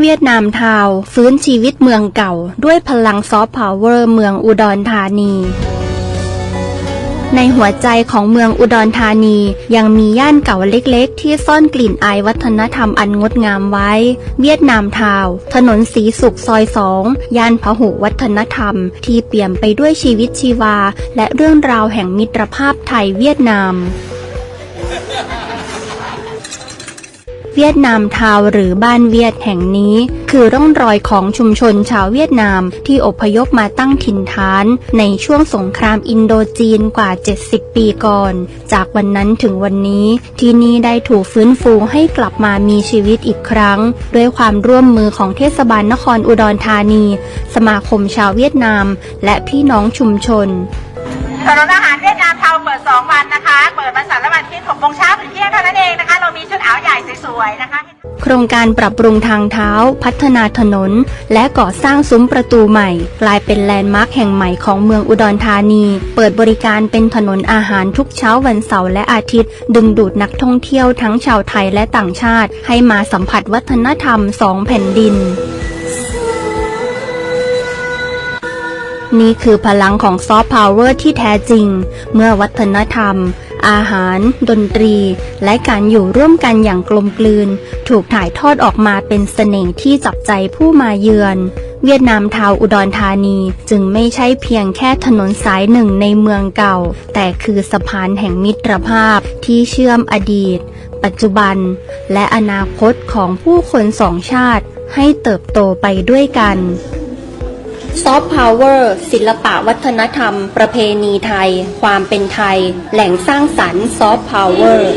เวียดนามทาว ฟื้นชีวิตเมืองเก่า ด้วยพลังซอฟต์พาวเวอร์เมืองอุดรธานี ในหัวใจของเมืองอุดรธานียังมีย่านเก่าเล็กๆ ที่ซ่อนกลิ่นอายวัฒนธรรมอันงดงามไว้ เวียดนามทาว ถนนสีสุขซอยสองย่านพหุวัฒนธรรม ที่เปี่ยมไปด้วยชีวิตชีวา และเรื่องราวแห่งมิตรภาพไทยเวียดนาม เวียดนามทาวหรือบ้านเวียดแห่งนี้ คือร่องรอยของชุมชนชาวเวียดนามที่อพยพมาตั้งถิ่นฐาน ในช่วงสงครามอินโดจีนกว่า 70 ปีก่อน จากวันนั้นถึงวันนี้ที่นี่ได้ถูกฟื้นฟูให้กลับมามีชีวิตอีกครั้ง ด้วยความร่วมมือของเทศบาลนครอุดรธานี สมาคมชาวเวียดนาม และพี่น้องชุมชนถนนอาหารเวียดนามทาเสวยๆนะคะ โครงการปรับปรุงทางเท้า พัฒนาถนน และก่อสร้างซุ้มประตูใหม่ กลายเป็นแลนด์มาร์คแห่งใหม่ของเมืองอุดรธานี เปิดบริการเป็นถนนอาหารทุกเช้าวันเสาร์และอาทิตย์ ดึงดูดนักท่องเที่ยวทั้งชาวไทยและต่างชาติ ให้มาสัมผัสวัฒนธรรมสองแผ่นดินนี่คือพลังของซอฟต์พาวเวอร์ที่แท้จริง เมื่อวัฒนธรรม อาหาร ดนตรี และการอยู่ร่วมกันอย่างกลมกลืน ถูกถ่ายทอดออกมาเป็นเสน่ห์ที่จับใจผู้มาเยือน เวียดนามทาวอุดรธานีจึงไม่ใช่เพียงแค่ถนนสายหนึ่งในเมืองเก่า แต่คือสะพานแห่งมิตรภาพที่เชื่อมอดีต ปัจจุบัน และอนาคตของผู้คนสองชาติให้เติบโตไปด้วยกัน ซอฟต์พาวเวอร์ศิลปะวัฒนธรรม ประเพณีไทย ความเป็นไทย แหล่งสร้างสรรค์ซอฟต์พาวเวอร์